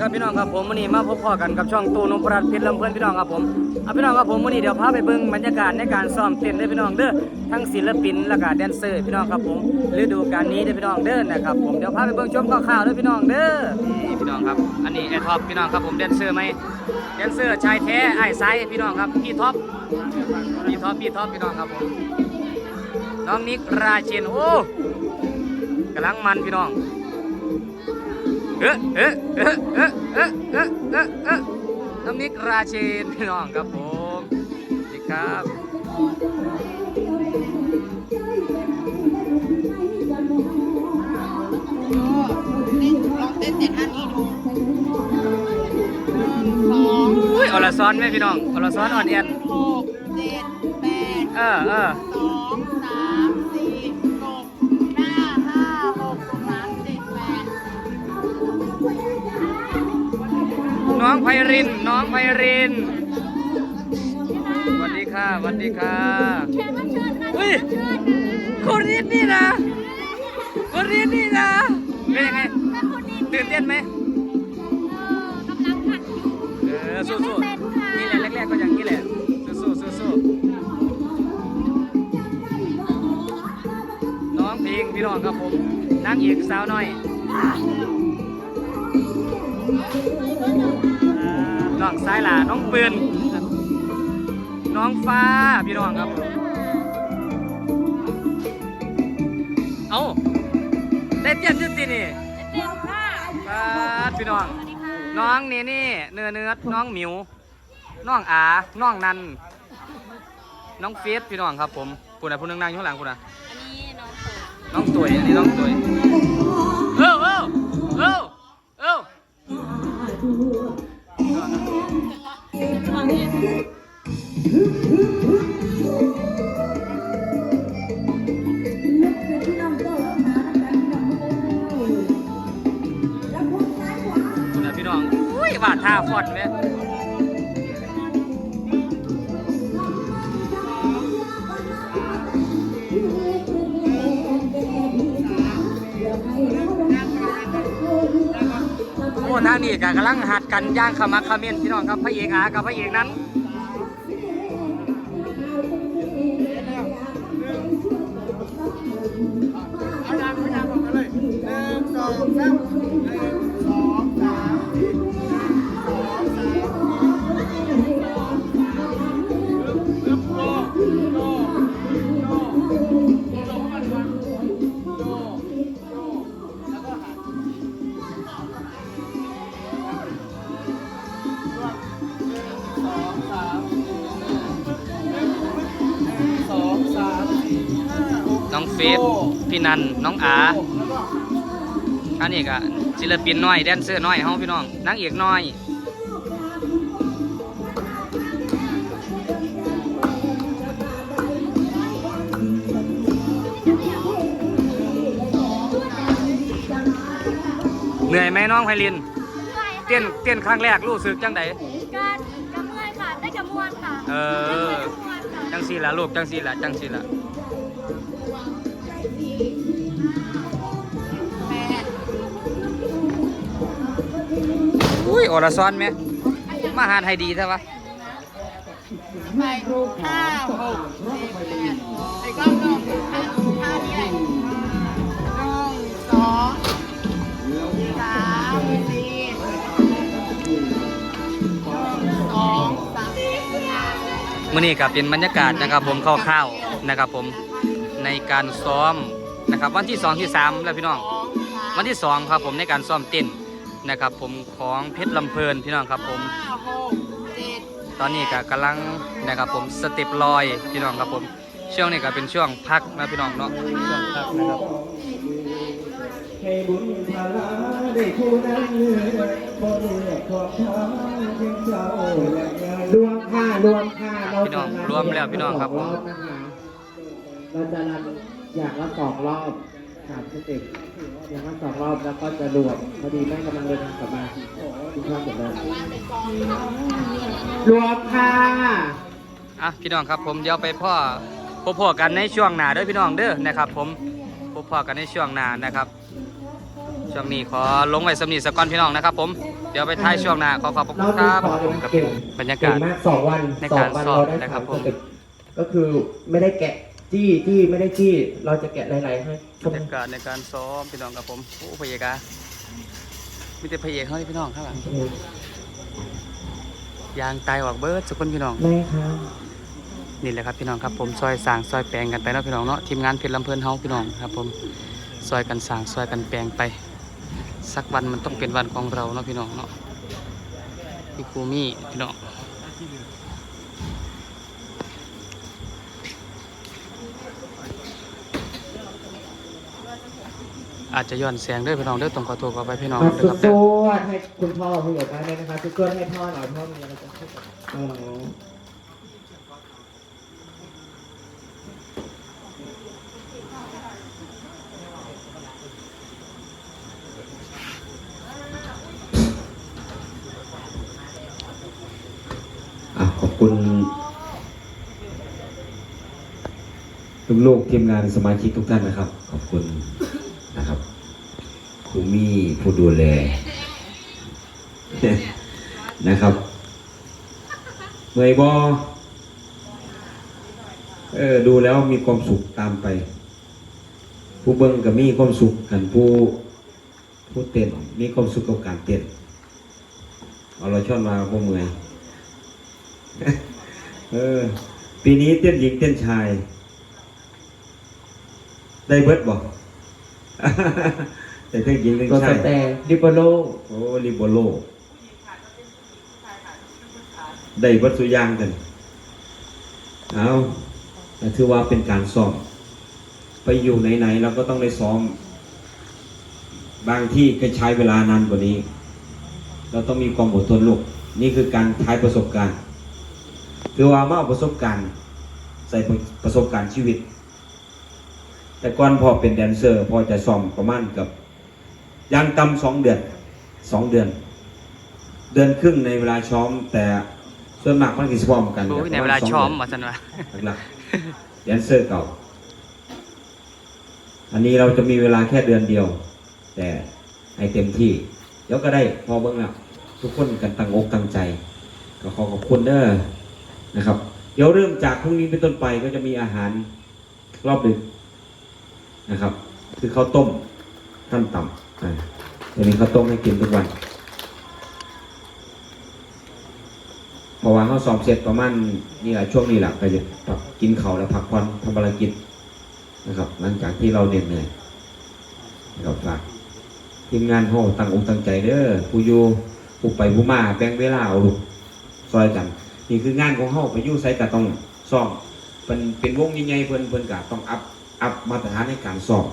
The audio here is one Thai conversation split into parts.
ครับพี่น้องครับผมวันนี้มาพบพ่อกันกับช่องตูนุพรัตน์เพชรลำเพลินพี่น้องครับผมเอาพี่น้องครับผมวันนี้เดี๋ยวพาไปเบิ่งบรรยากาศในการซ้อมเต้นเด้พี่น้องเด้อทั้งศิลปินและก็แดนเซอร์พี่น้องครับผมฤดูกาลนี้เด้พี่น้องเด้อนะครับผมเดี๋ยวพาไปเบิ่งชมข่าวๆเด้พี่น้องเด้อนี่พี่น้องครับ อันนี้ไอ้ท็อปพี่น้องครับผมแดนเซอร์ไหมแดนเซอร์ชายแท้ไอ้ไซพี่น้องครับพี่ท็อปพี่ท็อปพี่ท็อปพี่น้องครับผมน้องนิกราชินโอ้กำลังมันพี่น้อง เอ๊ะเอ๊ะเอ๊ะเอ๊ะเอ๊ะเอ๊ะเอ๊ะเอ๊ะน้ำนิกราเชนพี่น้องครับผมสวัสดีครับลองเต้นเจ็ดท่านี้ดูสองอุ้ยอลซ้อนไหมพี่น้องอลซ้อนอ่อนเอ็นหกเจ็ดแปดเออเออสองสามสี่ น้องไพริน น้องไพรินสวัสดีค่ะสวัสดีค่ะอุ้ยคนนี้นี่นะคนนี้นี่นะเป็นยังไงตื่นเต้นไหมเออสู้ๆนี่แหละแรกๆก็อย่างนี้แหละสู้ๆสู้ๆน้องเพลงพี่น้องครับผมนางเอกสาวน้อย น้องสายหลาน้องปืน น้องฟ้าพี่น้องครับ เอาได้เตี้ยนจุดจีนี่ฟ้าดพี่น้อง น้องนี่นี่เนื้อเนื้อน้องหมิว น้องอา น้องนัน น้องเฟสพี่น้องครับผมผู้ใดผู้หนึงนั่งอยู่ข้างหลังผู้ใดน้องตุ๋ยอันนี้น้องตุ๋ย ท่าฟอนไหมโอ้ทางนี้ก็กำลังหัดกันย่างขมักขม้นพี่น้องครับพระเอกอากับพระเอกนั้นเอาดังเอาดังออกมาเลยหนึ่งสองสาม ฟสพี่นันน้องอาแล้วก็อันนี้ก็ศิลปินน้อยแดนเซอร์น้อยเฮาพี่น้องนางเอกน้อยเหนื่อยไหมน้องไพลินเต้นเต้นครั้งแรกรู้สึกจังไดการกำเมื่อยค่ะได้กำมวนค่ะเออได้กำมวนค่ะจังสีละลูกจังสีละจังสีละ อุ้ยอรซ้อนไหมมาหารให้ดีใช่ปะไปห้าหกเจ็ดแปดไอ้กล้องลงห้าห้านี้เลยหนึ่งสองสามสี่หนึ่งสองสามมื่อนี้ก็เป็นบรรยากาศนะครับผมคร่าวๆนะครับผมในการซ้อมนะครับวันที่สองที่สามแล้วพี่น้องวันที่สองครับผมในการซ้อมเต้น นะครับผมของเพชรลำเพลินพี่น้องครับผมห้าหกเจ็ดตอนนี้ก็กำลังนะครับผมสเต็ปลอยพี่น้องครับผม ช่วงนี้ก็เป็นช่วงพักนะพี่น้องเนาะช่วงพักนะครับให้บุญพลาได้คู่นั้นบ่เลือกขอบทางเพียงเจ้าและงานรวมค่ารวมค่าเราพี่น้องรวมแล้วพี่น้องครับผมเราจะรันอย่างละสองรอบ สามสเต็ปอย่างละสองรอบแล้วก็จะรวมพอดีแม่กำลังเดินทางกลับมาทุกท่านเสร็จแล้วรวมค่ะอะพี่น้องครับผมเดี๋ยวไปพ่อพบพ่อกันในช่วงหน้าเด้อพี่น้องเด้อนะครับ ผมพบพ่อกันในช่วงหน้านะครับ ช่วงนี้ขอลงไว้สำนีสกอนพี่น้องนะครับ ผมเดี๋ยวไปท้ายช่วงหน้าขอขอบพระคุณคนี้รับขอผมกับเก่งบรรยาเก่กาศงมากสองวันในสอการงวันสอบเราได้นะครับทำผมสเต็ปก็คือไม่ได้แกะ จี้จี้ไม่ได้จี้ เราจะแกะหลายๆให้บรรยากาศในการซ้อมพี่น้องกับผมโอ้พระเอกอะมีแต่พระเอกเขาที่พี่น้องข้างหลังยางตายออกเบิร์ดสุกคนพี่น้องแม่ครับนี่แหละครับพี่น้องครับผมซอยสร้างซอยแปลงกันไปเนาะพี่น้องเนาะทีมงานเพชรลำเพลินเฮาพี่น้องครับ ผมซอยกันสร้างซอยกันแปลงไป สักวันมันต้องเป็นวันของเราเนาะพี่น้องเนาะพี่ครูมี่พี่น้อง อาจจะย้อนแสงด้วยพี่น้องเด้อต้องขอโทษขอไปพี่น้องมานะสุคดรับสเด้อวดให้คุณพ่อผู้ใหญ่บ้านด้วยนะคะสุดสวดให้พ่อหน่อยพ่อมีอะไรจะพูดอ๋ออะขอบคุณลูกๆทีมงานสมาชิกทุกท่านนะครับ ขอบคุณนะครับ ครูมี่ผู้ดูแลนะครับเมื่อยบอเออดูแล้วมีความสุขตามไป ผู้เบิ้งกับมีความสุขกันผู้ผู้เต้นมีความสุขกับการเต้นเอาเราชอบมาพวกเมื่อยเออ ปีนี้เต้นหญิงเต้นชาย ได้เบิดบอก แต่เต้นหญิงเต้นตัวสชายแตนดิโปโลโอ้ลิโบโล ได้เบิดสุอยางกัน เอาแต่ถือว่าเป็นการซ้อม ไปอยู่ไหนๆเราก็ต้องได้ซ้อม บางที่ก็ใช้เวลานานกว่านี้ เราต้องมีความอดทนลูก นี่คือการใช้ประสบการณ์ คือว่ามาเอาประสบการณ์ ใส่ประสบการณ์ชีวิต แต่ก่อนพอเป็นแดนเซอร์พอจะซ้อมประมาณกับอ ยังต่ำสองเดือนสองเดือน เดือนครึ่งในเวลาซ้อม แต่ส่วนมากมันกิซ้อมกันโอ้ยในประเวณลาสงช้อมเดืนว่าสันว่าหลักๆแดนเซอร์เก่า อันนี้เราจะมีเวลาแค่เดือนเดียว แต่ให้เต็มที่เดี๋ยวก็ได้พอเบิ้งแล้วทุกคนกันตั้งอกตั้งใจ ก็ขอขอบคุณเด้อนะครับ เดี๋ยวเริ่มจากพรุ่งนี้เป็นต้นไปก็จะมีอาหารรอบดึกนะครับ คือข้าวต้มขั้นต่ำ อ่าจะมีข้าวต้มให้กินทุกวันพราะว่าเขาสอบเสร็จประมาณนี่แหละช่วงนี้แหละก็จะพักกินเขาแล้วพักผ่อนทำภารกิจนะครับ หลังจากที่เราเหน็ดเหนื่อยนะครับฝากทีมงานเขาตั้งอกตั้งใจเด้อผู้อยู่ผู้ไปผู้มาแบ่งเวลาเอาลูกซอยกัน นี่คืองานของเขาไปยู่ไซก็ต้องซ่อมเป็นเป็นวงใหญ่ๆเพิ่นเพิ่นก็ต้องอัพอัพมาตรฐานในการซ่อม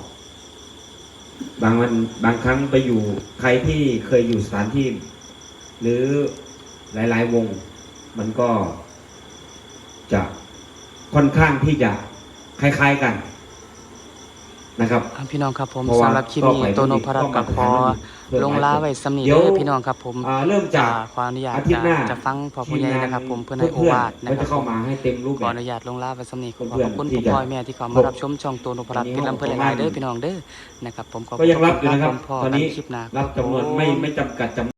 บางวันบางครั้งไปอยู่ใครที่เคยอยู่สถานที่ หรือหลาย ๆ วง มันก็จะค่อนข้างที่จะคล้าย ๆกันนะครับอะพี่น้องครับผมเพราะว่าสำหรับคลิปต่อนี้ไปโตโนพรัตน์กับพอเพิ่ม ลงลาไว้สำนีเดี๋ยวเด้อพี่น้องครับผมอ่าเริ่มจากอ่ขออนุญาตอาทิตย์หน้าจะจะฟังพอผู้ใหญ่นะครับ ผมเพื่อนให้โอเพื่อนวาทๆนะก็ครัจะบเข้ามาให้เต็มรูปขแบอบอนุญาตลงลาไว้สำนีขอเพื่ขอนๆอบคุณที่คุณจะพ่อแม่ที่เข้ามารับชมช่องโตโนพรัตน์ตอนนี้เป็นลำเพื่อนหลายๆเด้อพี่น้องเด้อนะครับผมขอบก็ยังรับอยู่นะครับณพ่อตอนนี้กัคลิปหน้ารับจำนวนไม่ไม่จำกัดจำ